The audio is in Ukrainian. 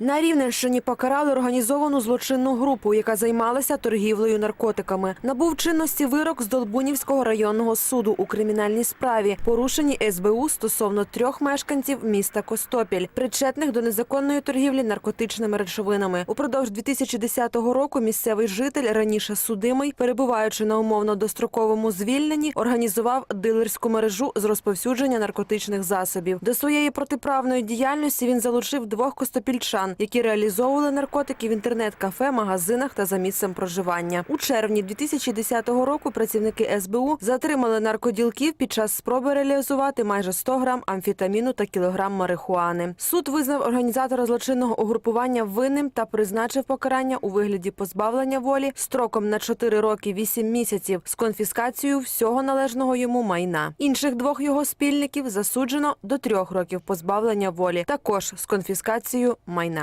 На Рівненщині покарали організовану злочинну групу, яка займалася торгівлею наркотиками. Набув чинності вирок з Долбунівського районного суду у кримінальній справі, порушені СБУ стосовно трьох мешканців міста Костопіль, причетних до незаконної торгівлі наркотичними речовинами. Упродовж 2010 року місцевий житель, раніше судимий, перебуваючи на умовно достроковому звільненні, організував дилерську мережу з розповсюдження наркотичних засобів. До своєї протиправної діяльності він залучив двох костопільчан, які реалізовували наркотики в інтернет-кафе, магазинах та за місцем проживання. У червні 2010 року працівники СБУ затримали наркоділків під час спроби реалізувати майже 100 грам амфетаміну та кілограм марихуани. Суд визнав організатора злочинного угрупування винним та призначив покарання у вигляді позбавлення волі строком на 4 роки 8 місяців з конфіскацією всього належного йому майна. Інших двох його спільників засуджено до трьох років позбавлення волі, також з конфіскацією майна.